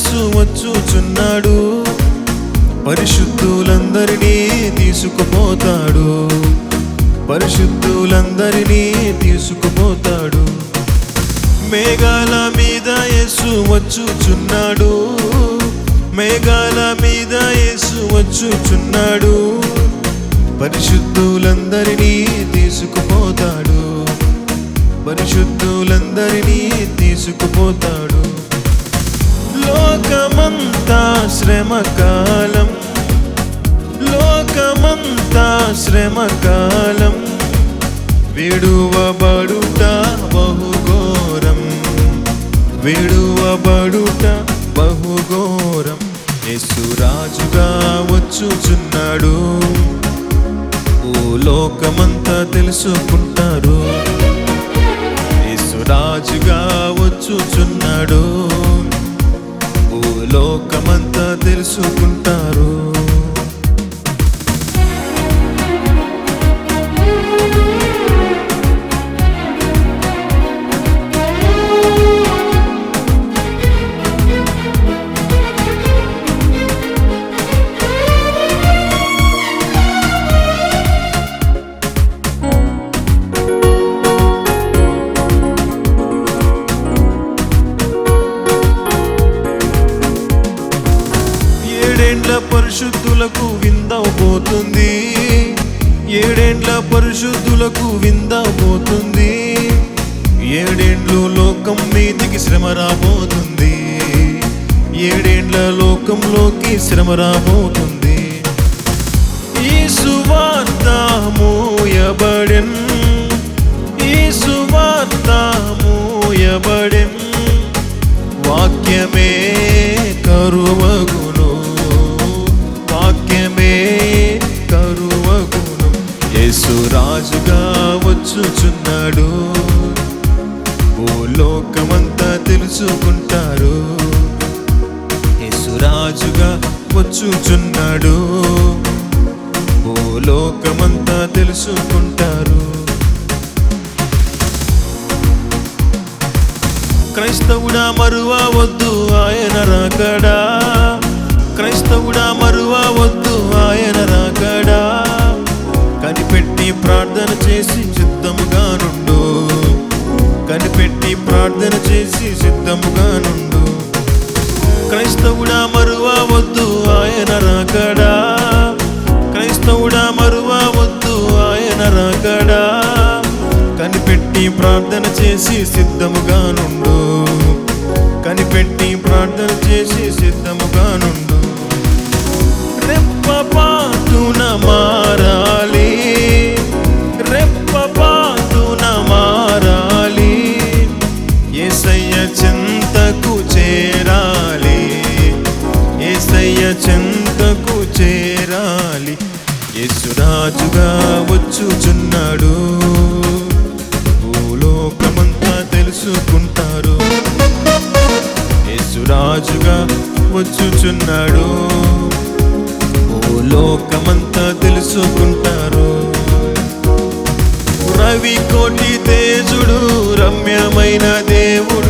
యేసు వచ్చుచున్నాడు. పరిశుద్ధులందరినీ తీసుకుపోతాడు. పరిశుద్ధులందరినీ తీసుకుపోతాడు. మేఘాల మీద యేసు వచ్చుచున్నాడు. మేఘాల మీద యేసు వచ్చుచున్నాడు. పరిశుద్ధులందరినీ తీసుకుపోతాడు. పరిశుద్ధులందరినీ తీసుకుపోతాడు. శ్రమకాలం. లోకమంతా శ్రమకాలం. విడువబడుట బహుఘోరం. విడువబడుట బహుఘోరం. యేసురాజుగా వచ్చుచున్నాడు. ఓ లోకమంతా తెలుసుకుంటారు. యేసు రాజుగా వచ్చుచున్నాడు. భూలోకమంతా లోకమంతా తెలుసుకుంటారు. పరిశుద్ధులకు విందవబోతుంది ఏడేండ్ల పరిశుద్ధులకు విందవబోతుంది ఏడేండ్లు లోకం మీదికి శ్రమ రాబోతుంది. ఏడేండ్ల లోకంలోకి శ్రమ రాబోతుంది. ఈ సువార్త మూయబడెన్ ఈ సువార్త మూయబడెన్ వాక్యమే వచ్చుచున్నాడు ఓ లోకమంతా తెలుసుకుంటారు. యేసురాజుగా వచ్చుచున్నాడు. భూలోకమంతా లోకమంతా తెలుసుకుంటారు. క్రైస్తవుడా మరువా వద్దు ఆయన రాకడా? క్రైస్తవుడా మరువా వద్దు ఆయన రాకడా. క్రైస్తవుడా మరువా వద్దు ఆయన రాకడా. కనిపెట్టి ప్రార్థన చేసి సిద్ధముగా నుండు. కనిపెట్టి ప్రార్థన చేసి సిద్ధముగా నుండు. రెప్పపాటున మారాలి రాజుగా వచ్చుచున్నాడు. భూలోకమంతా తెలుసుకుంటారు. యేసురాజుగా వచ్చుచున్నాడు. భూలోకమంతా తెలుసుకుంటారు. రవి కోటి తేజుడు రమ్యమైన దేవుడు.